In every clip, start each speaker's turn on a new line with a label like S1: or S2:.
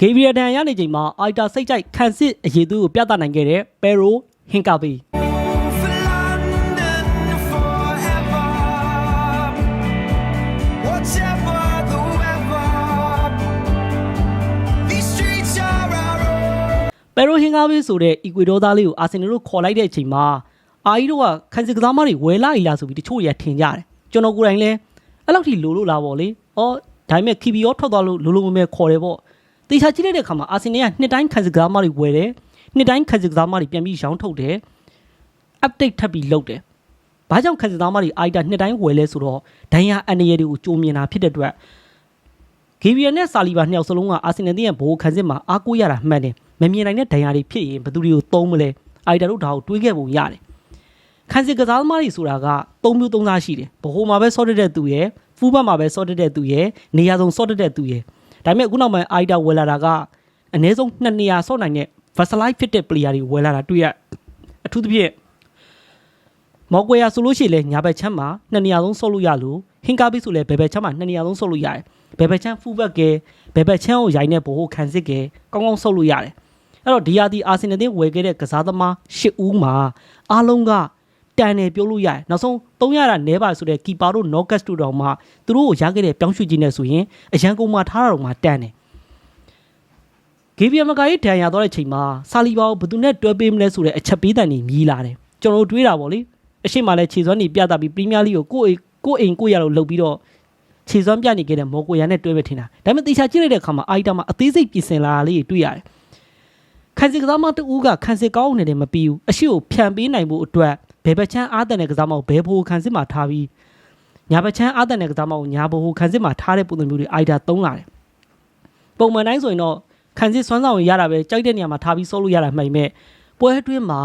S1: ဂေဗီယဒန်ရနေချိန်မှာအိုက်တာစိတ်ကြိုက်ခံစစ်အရေးသူကိုပြသနိုင်ခဲ့တဲ့ပယ်ရိုဟင်ကာဘီ
S2: For London forever. Whatever the weather, these streets are our own.
S1: ပယ်ရိုဟင်ကာဘီဆိုတဲ့အီကွေဒေါသားလေးကိုအာဆင်နယ်တို့ခေါ်လိုက်တဲ့အချိန်မှာအာအီတို့ကခံစစ်ကစားမတွေဝယ်လာ E လာဆိုပြီးတချို့တွေကထင်ကြတယ်ကျွန်တော်ကိုယ်တိုင်လည်းအဲ့လောက်ထိလိုလို့လားပေါ့လေဩဒါပေမဲ့ခီဘီရောထွက်သွားလို့လိုလိုမမဲခေါ်တယ်ပေါ့ တေချာကြည့်လိုက်တဲ့အခါမှာအာဆင်နယ်ကနှစ်တိုင်းခံစစ်ကစားမတွေဝယ်တယ်နှစ်တိုင်းခံစစ်ကစားမတွေပြန်ပြီးရောင်းထုတ်တယ် update ထပ်ပြီးလုပ်တယ်ဘာကြောင့်ခံစစ်သားမတွေအိုက်တာနှစ်တိုင်းဝယ်လဲဆိုတော့ဒိုင်ယာအန်ရယ်တွေကိုကြိုမြင်တာဖြစ်တဲ့အတွက်ဂီဗီယန်နဲ့ဆာလီဘာနှစ်ယောက်စလုံးကအာဆင်နယ်ရဲ့ဘိုးခံစစ်မှာအားကိုးရတာမှန်တယ်မမြင်နိုင်တဲ့ဒိုင်ယာတွေဖြစ်ရင်ဘယ်သူတွေကိုသုံးမလဲအိုက်တာတို့ဒါကိုတွေးခဲ့ပုံရတယ်ခံစစ်ကစားသမားတွေဆိုတာက၃မျိုး၃စားရှိတယ်ဘိုးမှာပဲဆော့တက်တဲ့သူရယ်ဖူးဘတ်မှာပဲဆော့တက်တဲ့သူရယ်နေရာစုံဆော့တက်တဲ့သူရယ် ဒါပေမဲ့အခုနောက်ပိုင်းအိုက်တာဝယ်လာတာကအနည်းဆုံး2နေရာဆော့နိုင်တဲ့ Versailles ဖြစ်တဲ့ player တွေဝယ်လာတာတွေ့ရအထူးသဖြင့်မော်ကွေယာဆိုလို့ရှိရင်လည်းညာဘက်ချမ်းမှာနှစ်နေရာလုံးဆုပ်လို့ရလို့ဟင်ကာဘီဆိုလည်းဘယ်ဘက်ချမ်းမှာနှစ်နေရာလုံးဆုပ်လို့ရတယ်ဘယ်ဘက်ချမ်းဖူဘက်ကဲဘယ်ဘက်ချမ်းကိုရိုင်းတဲ့ဘိုးခံစစ်ကဲကောင်းကောင်းဆုပ်လို့ရတယ်အဲ့တော့ဒီယာဒီအာဆင်နယ်တင်ဝယ်ခဲ့တဲ့ကစားသမား၈ဦးမှာအားလုံးက တန်တယ်ပြောလို့ရတယ်နောက်ဆုံး300ရာနဲပါဆိုတဲ့ကီပါတို့နော့ကတ်တို့တောင်မှသူတို့ကိုရခဲ့တဲ့ပြောင်းရွှေ့ခြင်းနဲ့ဆိုရင်အရန်ကုန်မှာထားတာတော့မှတန်တယ်ဂေဗီယမကာရေးဒဏ်ရာတော့တဲ့ချိန်မှာဆာလီဘာကိုဘယ်သူနဲ့တွဲပေးမလဲဆိုတဲ့အချက်ပေးတန်ကြီးမြည်လာတယ်ကျွန်တော်တို့တွေးတာပေါ့လေအရှိမလည်းခြေစွမ်းနေပြတာပြီးပရီးမီးယားလိကိုကိုယ့်အိမ်ကိုယ့်အိမ်ကိုယ့်ရလို့လှုပ်ပြီးတော့ခြေစွမ်းပြနေခဲ့တဲ့မော်ကိုယာနဲ့တွဲပဲထင်တာဒါပေမဲ့တေချာကြည့်လိုက်တဲ့အခါမှာအိုက်တာမှာအသေးစိတ်ပြင်ဆင်လာတာလေးတွေတွေ့ရတယ်ခန်းစစ်ကစားမတူကခန်းစစ်ကောင်းနေတယ်မပြီးဘူးအရှိကိုဖြန်ပေးနိုင်ဖို့အတွက် ဘယ်ဘက်ချမ်းအားတန်တဲ့ကစားမကိုဘယ်ဖိုခန်းစစ်မှာထားပြီးညာဘက်ချမ်းအားတန်တဲ့ကစားမကိုညာဘိုခန်းစစ်မှာထားတဲ့ပုံစံမျိုးတွေအိုက်တာသုံးလာတယ်ပုံမှန်တိုင်းဆိုရင်တော့ခန်းစစ်စွမ်းဆောင်ရတာပဲကြိုက်တဲ့နေရာမှာထားပြီးစိုးလို့ရတာမှန်ပေမဲ့ပွဲအတွင်းမှာ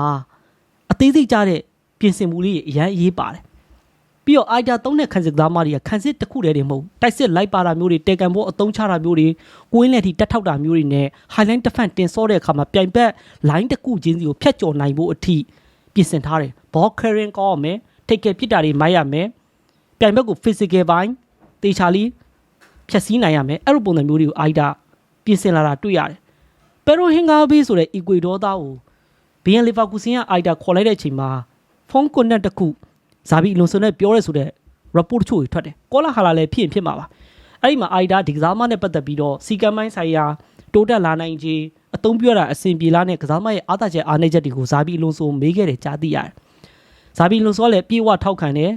S1: အသေးစိတ်ကြတဲ့ပြင်ဆင်မှုလေးတွေအရန်အရေးပါတယ်ပြီးတော့အိုက်တာသုံးတဲ့ခန်းစစ်သားမတွေကခန်းစစ်တစ်ခုတည်းတွေမဟုတ်တိုက်စစ်လိုက်ပါတာမျိုးတွေတေကန်ဘောအသုံးချတာမျိုးတွေကိုင်းလက်ထိတက်ထောက်တာမျိုးတွေနဲ့ highline defense တင်စောတဲ့အခါမှာပြိုင်ဘက် line တစ်ခုချင်းစီကိုဖျက်ကျော်နိုင်ဖို့အထိ ပြင်ဆင်ထားတယ် ball carrying ကောင်းရမယ် take care ဖြစ်တာတွေမိုက်ရမယ်ပြိုင်ဘက်ကို physical ဘိုင်းတေချာလီဖြည့်ဆည်းနိုင်ရမယ်အဲ့လိုပုံစံမျိုးတွေကိုအိုက်တာပြင်ဆင်လာတာတွေ့ရတယ်ပယ်ရိုဟင်ဂါဘေးဆိုတဲ့ equator သားကိုဘီယန်လီဗာကူဆင်ကအိုက်တာခေါ်လိုက်တဲ့အချိန်မှာဖုန်းကွန်နက်တစ်ခုဇာဘီအလွန်ဆိုနဲ့ပြောရဲဆိုတဲ့ report တချို့တွေထွက်တယ်ကောလာဟာလာလည်းဖြစ်ရင်ဖြစ်မှာပါအဲ့ဒီမှာအိုင်ဒါဒီကစားမနဲ့ပတ်သက်ပြီးတော့စီကံမိုင်းဆိုင်ရာ တိုးတက်လာနိုင်ခြင်းအသုံးပြရတာအဆင်ပြေလားနဲ့ကစားမရဲ့အားသာချက်အားနည်းချက်တွေကိုဇာဘီအလွန်ဆိုမေးခဲ့တယ်ကြားသိရတယ်ဇာဘီအလွန်ဆိုကလည်းပြေဝထောက်ခံတယ်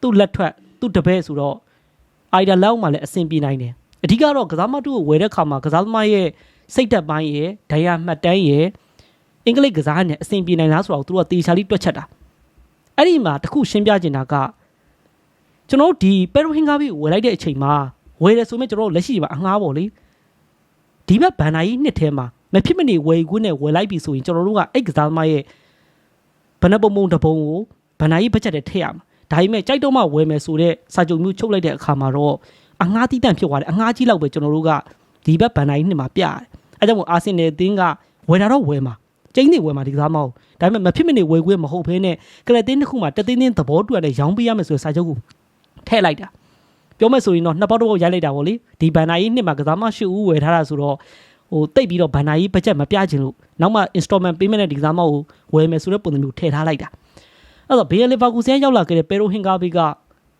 S1: သူ့လက်ထွက်သူ့တပည့်ဆိုတော့အိုင်ဒါလောက်မှလည်းအဆင်ပြေနိုင်တယ်အဓိကတော့ကစားမတူကိုဝယ်တဲ့ခါမှာကစားသမားရဲ့စိတ်သက်ပိုင်းရဲ့ဒိုင်ယာမှတ်တမ်းရဲ့အင်္ဂလိပ်ကစားနဲ့အဆင်ပြေနိုင်လားဆိုတော့သူတို့ကတေချာလေးတွက်ချက်တာအဲ့ဒီမှာတခုရှင်းပြချင်တာကကျွန်တော်တို့ဒီပယ်ရိုဟင်ဂါဘီကိုဝယ်လိုက်တဲ့အချိန်မှာဝယ်တယ်ဆိုမှကျွန်တော်တို့လက်ရှိမှာအငှားပေါ့လေ ဒီဘက်ဘန်နာကြီးနှစ်ထဲမှာမဖြစ်မနေဝယ်ခွင့်နဲ့ဝယ်လိုက်ပြီဆိုရင်ကျွန်တော်တို့ကအဲ့ကစားသမားရဲ့ဘဏ္ဍပုံပုံတစ်ပုံကိုဘန်နာကြီးဘတ်ဂျက်နဲ့ထည့်ရမှာဒါပေမဲ့ကြိုက်တော့မှဝယ်မယ်ဆိုတဲ့စာချုပ်မျိုးချုပ်လိုက်တဲ့အခါမှာတော့အငှားတီးတန့်ဖြစ်သွားတယ်အငှားကြီးလောက်ပဲကျွန်တော်တို့ကဒီဘက်ဘန်နာကြီးနှစ်မှာပြရတယ်အဲကြောင့်မို့အာဆင်နယ်အသင်းကဝယ်တာတော့ဝယ်မှာကျင်းနေဝယ်မှာဒီကစားမဟုတ်ဒါပေမဲ့မဖြစ်မနေဝယ်ခွင့်မဟုတ်ဘဲနဲ့ကလပ်တင်းတစ်ခုမှာတသိန်းတင်းသဘောတူရတဲ့ရောင်းပေးရမယ်ဆိုတဲ့စာချုပ်ကိုထည့်လိုက်တာ ပြောမယ်ဆိုရင်တော့နှစ်ပေါက်တစ်ပေါက်ရိုက်လိုက်တာပေါ့လေဒီဘန်နာကြီးနှစ်မှာကစားမရှိဦးဝယ်ထားတာဆိုတော့ဟိုတိတ်ပြီးတော့ဘန်နာကြီးဘတ်ဂျက်မပြချင်လို့နောက်မှ installment payment နဲ့ဒီကစားမကိုဝယ်မယ်ဆိုတဲ့ပုံစံမျိုးထည့်ထားလိုက်တာအဲ့တော့ဘေးလီဗာကူဆန်ရောက်လာခဲ့တဲ့ပေရိုဟင်ဂါဘီက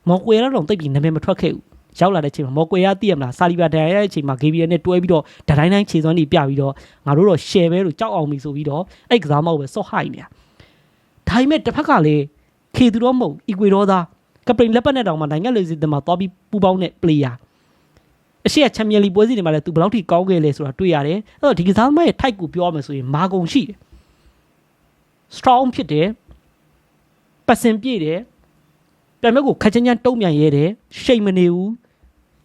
S1: မော်ကွေရာတော့တိတ်ပြီးနာမည်မထွက်ခဲ့ဘူးရောက်လာတဲ့အချိန်မှာမော်ကွေရာသိရမလားဆာလီဘာဒန်ရရဲ့အချိန်မှာဂေဘီယန်နဲ့တွဲပြီးတော့ဒတိုင်းတိုင်းခြေစွမ်းတွေပြပြီးတော့ငါတို့တော့ share ပဲလို့ကြောက်အောင်ပြီဆိုပြီးတော့အဲ့ကစားမကိုပဲစော့ဟိုက်နေတာဒါပေမဲ့တစ်ဖက်ကလည်းခေသူတော့မဟုတ်အီကွေဒေါသား ကပရင်လက်ပတ်နဲ့တောင်မှနိုင်ငံလေစီတမှာသွားပြီးပူပေါင်းတဲ့ player အရှိရချန်ပီယံလီပွဲစဉ်တွေမှာလည်းသူဘယ်လောက်ထိကောင်းခဲ့လဲဆိုတာတွေ့ရတယ်အဲ့တော့ဒီကစားသမားရဲ့ type ကိုပြောရမယ်ဆိုရင်မာကုံရှိတယ် strong ဖြစ်တယ်ပတ်စင်ပြည့်တယ်ပြန်မဲ့ကိုခက်ချင်ချန်တုံ့ပြန်ရဲတယ်ရှိတ်မနေဘူး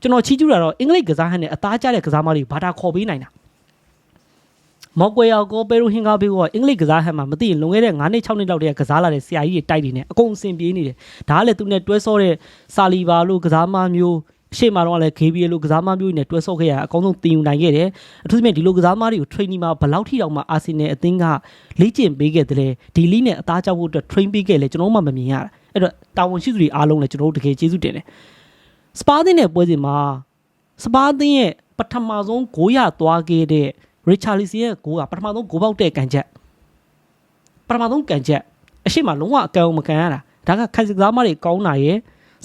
S1: ကျွန်တော်ချီးကျူးတာတော့အင်္ဂလိပ်ကစားဟန်နဲ့အသားကျတဲ့ကစားသမားတွေဘာသာခေါ်ပေးနိုင်တာ မော်ကွေယာကိုပေရိုဟင်ဂါဘေကိုကအင်္ဂလိပ်ကစားဟန်မှာမသိရင်လွန်ခဲ့တဲ့9နှစ်6နှစ်လောက်တည်းကကစားလာတဲ့ဆရာကြီးတွေတိုက်နေတယ်အကုန်အဆင်ပြေနေတယ်ဒါကလည်းသူနဲ့တွဲဆော့တဲ့ဆာလီဘာလို့ကစားမမျိုးအရှိမတော့လည်း GB လို့ကစားမမျိုးတွေနဲ့တွဲဆော့ခဲ့ရအကောင်းဆုံးတင်ယူနိုင်ခဲ့တယ်အထူးသဖြင့်ဒီလိုကစားမတွေကို training မှာဘယ်လောက်ထိတောင်မှအာဆင်နယ်အသင်းကလေ့ကျင့်ပေးခဲ့တယ်လဲဒီလိနဲ့အသားကျဖို့အတွက် train ပေးခဲ့လဲကျွန်တော်မှမမြင်ရတာအဲ့တော့တာဝန်ရှိသူတွေအားလုံးလည်းကျွန်တော်တို့တကယ်ကျေးဇူးတင်တယ်စပါးသင်းနဲ့ပွဲစဉ်မှာစပါးသင်းရဲ့ပထမဆုံးဂိုးရသွားခဲ့တဲ့ ရီချာလီစီရဲ့ဂိုးကပထမဆုံးဂိုးပေါက်တဲ့ကန်ချက်ပထမဆုံးကန်ချက်အရှိမလုံးဝအကံမကန်ရတာဒါကခိုင်စကစားမတွေကောင်းတာရဲ့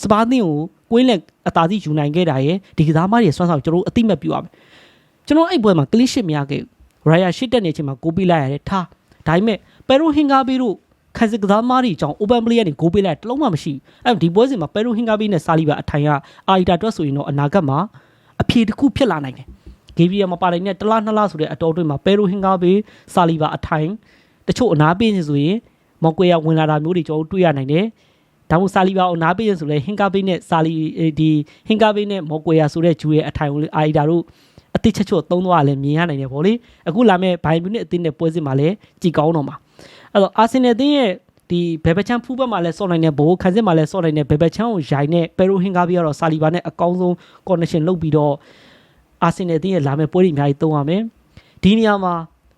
S1: စပါးသင်းကိုကွင်းလက်အသာစီယူနိုင်ခဲ့တာရဲ့ဒီကစားမတွေဆွမ်းဆောင်ကျွန်တော်တို့အတိမတ်ပြရမယ်ကျွန်တော်အဲ့ပွဲမှာကလစ်ရှစ်မရခဲ့ဘူးရိုင်ယာရှစ်တက်နေချိန်မှာကိုပေးလိုက်ရတယ်ထားဒါပေမဲ့ပယ်ရိုဟင်ဂါဘီတို့ခိုင်စကစားမတွေအကြောင်း open play ကနေဂိုးပေးလိုက်တလုံးမှမရှိဘူးအဲ့ဒီပွဲစဉ်မှာပယ်ရိုဟင်ဂါဘီနဲ့ဆာလီဘာအထိုင်ကအာရီတာတွက်ဆိုရင်တော့အနာဂတ်မှာအဖြေတစ်ခုဖြစ်လာနိုင်တယ် ဂေဗီယာမပါနိုင်တဲ့တစ်လားနှစ်လားဆိုတဲ့အတော်အတွင်းမှာပယ်ရိုဟင်ဂါဘေးဆာလီဘာအထိုင်တချို့အနာပေးနေဆိုရင်မော်ကွေယာဝင်လာတာမျိုးတွေကျွန်တော်တို့တွေ့ရနိုင်တယ်ဒါမှမဟုတ်ဆာလီဘာကိုအနာပေးရင်ဆိုလဲဟင်ကာဘေးနဲ့ဆာလီဒီဟင်ကာဘေးနဲ့မော်ကွေယာဆိုတဲ့ဂျူရဲ့အထိုင်ကိုအာရီတာတို့အတိချက်ချွတ်သုံးသွားလည်းမြင်ရနိုင်တယ်ဗောလေအခုလာမဲ့ဘိုင်မြူနစ်အသင်းနဲ့ပွဲစဉ်မှာလည်းကြည်ကောင်းတော့မှာအဲ့တော့အာဆင်နယ်အသင်းရဲ့ဒီဘယ်ဘက်ချမ်းဖူးဘက်မှာလည်းစော့နိုင်တဲ့ဘိုးခန်းစစ်မှာလည်းစော့နိုင်တဲ့ဘယ်ဘက်ချမ်းကိုရိုင်တဲ့ပယ်ရိုဟင်ဂါဘေးကတော့ဆာလီဘာနဲ့အကောင်းဆုံး connection လုပ်ပြီးတော့ အာဆင်နယ်အသင်းရဲ့လာမယ့်ပွဲတွေအများကြီးသုံးရမယ်ဒီနေရာမှာ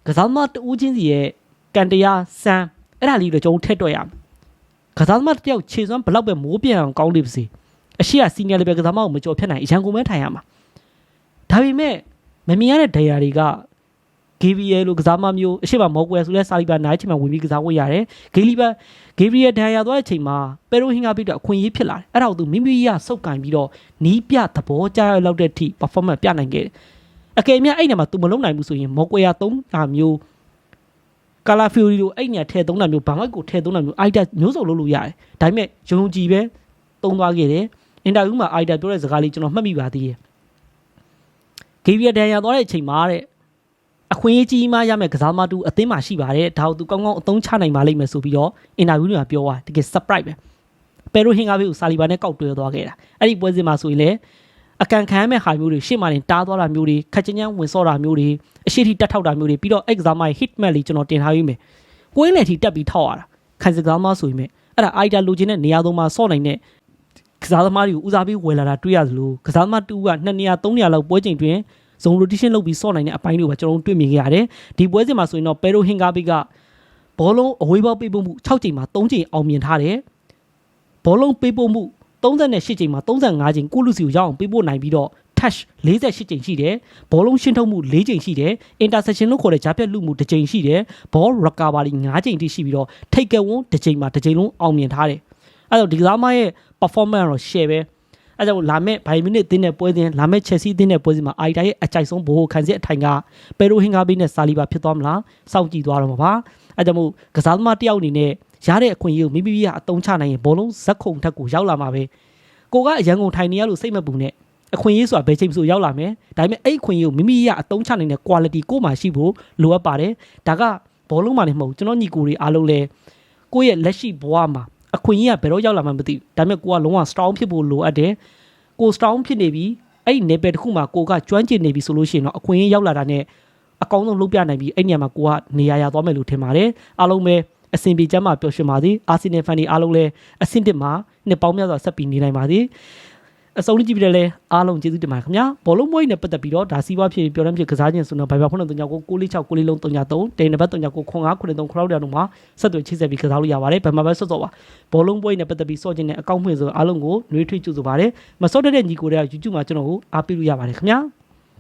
S1: ကစားသမားတဦးချင်းစီရဲ့ကန်တရားစမ်းအဲ့ဒါလေးတွေကျွန်တော်ထည့်တွက်ရမယ်ကစားသမားတစ်ယောက်ခြေစွမ်းဘလောက်ပဲမိုးပြန်အောင်ကောင်းလိမ့်စေအရှိကစီနီယာလေဗယ်ကစားသမားကိုမကြော်ဖြတ်နိုင်အရန်ကုန်မဲထိုင်ရမှာဒါပေမဲ့မမြင်ရတဲ့ဒိုင်ယာတွေက GBL လို့ကစားမမျိုးအရှိမမော်ကွယ်ဆိုလဲစာလီဘာနိုင်ချိန်မှာဝင်ပြီးကစားဝတ်ရတယ်ဂေလီဘာဂေဘရီယယ်ဒိုင်ယာသွားတဲ့အချိန်မှာပယ်ရိုဟင်ဂါပြီးတော့အခွင့်အရေးဖြစ်လာတယ်အဲ့ဒါကိုသူမိမိရစုပ်ကန်ပြီးတော့နီးပြသဘောကျရလောက်တဲ့အထိ performance ပြနိုင်ခဲ့တယ်အကယ်၍အဲ့နေမှာ तू မလုံးနိုင်ဘူးဆိုရင်မော်ကွယ်ယာသုံးတာမျိုးကာလာဖီယိုရီတို့အဲ့ညာထဲသုံးတာမျိုးဘာမှကိုထဲသုံးတာမျိုးအိုက်တာမျိုးစုံလုပ်လို့ရတယ်ဒါပေမဲ့ယုံကြည်ပဲသုံးသွားခဲ့တယ်အင်တာဗျူးမှာအိုက်တာပြောတဲ့စကားလေးကျွန်တော်မှတ်မိပါသေးတယ်ဂေဘရီယယ်ဒိုင်ယာသွားတဲ့အချိန်မှာတဲ့ အခွင့်အရေးကြီးမှရမယ်ကစားသမားတူအသင်းမှာရှိပါတယ်ဒါကိုသူကောင်းကောင်းအသုံးချနိုင်ပါလိမ့်မယ်ဆိုပြီးတော့အင်တာဗျူးတွေမှာပြောသွားတကယ် surprise ပဲပယ်ရိုဟင်ဂါဘေးကိုဆာလီဘာနဲ့ကောက်တွဲသွားခဲ့တာအဲ့ဒီပွဲစဉ်မှာဆိုရင်လည်းအကန်ခံရမဲ့ဟာမျိုးတွေရှေ့မှာတင်တားသွားတာမျိုးတွေခက်ချင်းချင်းဝင်စောတာမျိုးတွေအရှိထိတက်ထောက်တာမျိုးတွေပြီးတော့ exam မှာ hit map လေးကျွန်တော်တင်ထားပြီးမယ်ကိုင်းလေထိတက်ပြီးထောက်ရတာခိုင်စကားမဆိုရင်မဲ့အဲ့ဒါ idea လိုချင်တဲ့နေရာသုံးမှာစော့နိုင်တဲ့ကစားသမားတွေကိုဦးစားပေးဝယ်လာတာတွေ့ရသလိုကစားသမားတူက2နေရာ3နေရာလောက်ပွဲချိန်တွင် zone rotation လုပ်ပြီးစော့နိုင်တဲ့အပိုင်းတွေကိုပါကျွန်တော်တို့တွေ့မြင်ခဲ့ရတယ်ဒီပွဲစဉ်မှာဆိုရင်တော့ Pero Hingabe ကဘောလုံးအဝေးဘောပေးပို့မှု6ချိန်မှာ3ချိန်အောင်မြင်ထားတယ်ဘောလုံးပေးပို့မှု38ချိန်မှာ35ချိန်ကုလူစီကိုရောက်အောင်ပေးပို့နိုင်ပြီးတော့ touch 48ချိန်ရှိတယ်ဘောလုံးရှင်းထုတ်မှု4ချိန်ရှိတယ် interception လို့ခေါ်တဲ့ဂျားပြက်လူမှု2ချိန်ရှိတယ် ball recovery 5ချိန်တိရှိပြီးတော့ထိတ်ကဝန်း2ချိန်မှာ2ချိန်လုံးအောင်မြင်ထားတယ်အဲ့တော့ဒီကစားမရဲ့ performance တော့ share ပဲ အဲကြောင့်လာမဲ့ဘိုင်မီနစ်တင်းတဲ့ပွဲစဉ်လာမဲ့ချက်စီတင်းတဲ့ပွဲစဉ်မှာအိုက်တာရဲ့အကြိုက်ဆုံးဘိုးခံစစ်အထိုင်ကပယ်ရိုဟင်ဂါဘီနဲ့ဆာလီဘာဖြစ်သွားမလားစောင့်ကြည့်သွားတော့မှာပါအဲကြောင့်မို့ကစားသမားတယောက်အနေနဲ့ရတဲ့အခွင့်အရေးကိုမိမိကအတုံးချနိုင်ရင်ဘောလုံးဇက်ခုံထက်ကိုရောက်လာမှာပဲကိုကအရန်ကုန်ထိုင်နေရလို့စိတ်မပူနဲ့အခွင့်အရေးဆိုတာဘယ်ချိန်မှဆိုရောက်လာမယ်ဒါပေမဲ့အဲ့အခွင့်အရေးကိုမိမိကအတုံးချနိုင်တဲ့ quality ကိုမှရှိဖို့လိုအပ်ပါတယ်ဒါကဘောလုံးမှလည်းမဟုတ်ကျွန်တော်ညီကိုတွေအားလုံးလဲကိုယ့်ရဲ့လက်ရှိဘဝမှာ အခွင့်အရေးကဘယ်တော့ရောက်လာမှမသိဘူးဒါပေမဲ့ကိုကလုံးဝ strong ဖြစ်ဖို့လိုအပ်တယ်ကို strong ဖြစ်နေပြီအဲ့ဒီ level တစ်ခုမှာကိုကကျွမ်းကျင်နေပြီဆိုလို့ရှိရင်တော့အခွင့်အရေးရောက်လာတာနဲ့အကောင်းဆုံးလုပ်ပြနိုင်ပြီအဲ့နေရာမှာကိုကနေရာရသွားမယ်လို့ထင်ပါတယ်အားလုံးပဲအဆင်ပြေကြမှာပျော်ရွှင်ပါသည်အာဆင်နယ်ဖန်တွေအားလုံးလည်းအဆင်တစ်မှာနှစ်ပေါင်းများစွာဆက်ပြီးနေနိုင်ပါသည် အဆုံးကြည့်ပြီးတယ်လဲအားလုံးကျေးဇူးတင်ပါတယ်ခင်ဗျာဘောလုံးမွေးနဲ့ပတ်သက်ပြီးတော့ဒါစီးပွားဖြစ်ပြောရမ်းဖြစ်ကစားခြင်းဆိုတော့ဘိုင်ဘာဖုန်းနဲ့396 946 9လုံး393တိန်နံပါတ်396 9593ခရောက်တယ်တို့မှာဆက်သွယ်ချိတ်ဆက်ပြီးကစားလို့ရပါတယ်ဘယ်မှာပဲဆော့ဆော့ပါဘောလုံးပွဲနဲ့ပတ်သက်ပြီးစော့ခြင်းနဲ့အကောင့်ဖွင့်ဆိုအားလုံးကိုနှွေးထွေးကြိုဆိုပါတယ်မစော့တဲ့ညီကိုတွေက YouTube မှာကျွန်တော်ကိုအားပေးလို့ရပါတယ်ခင်ဗျာ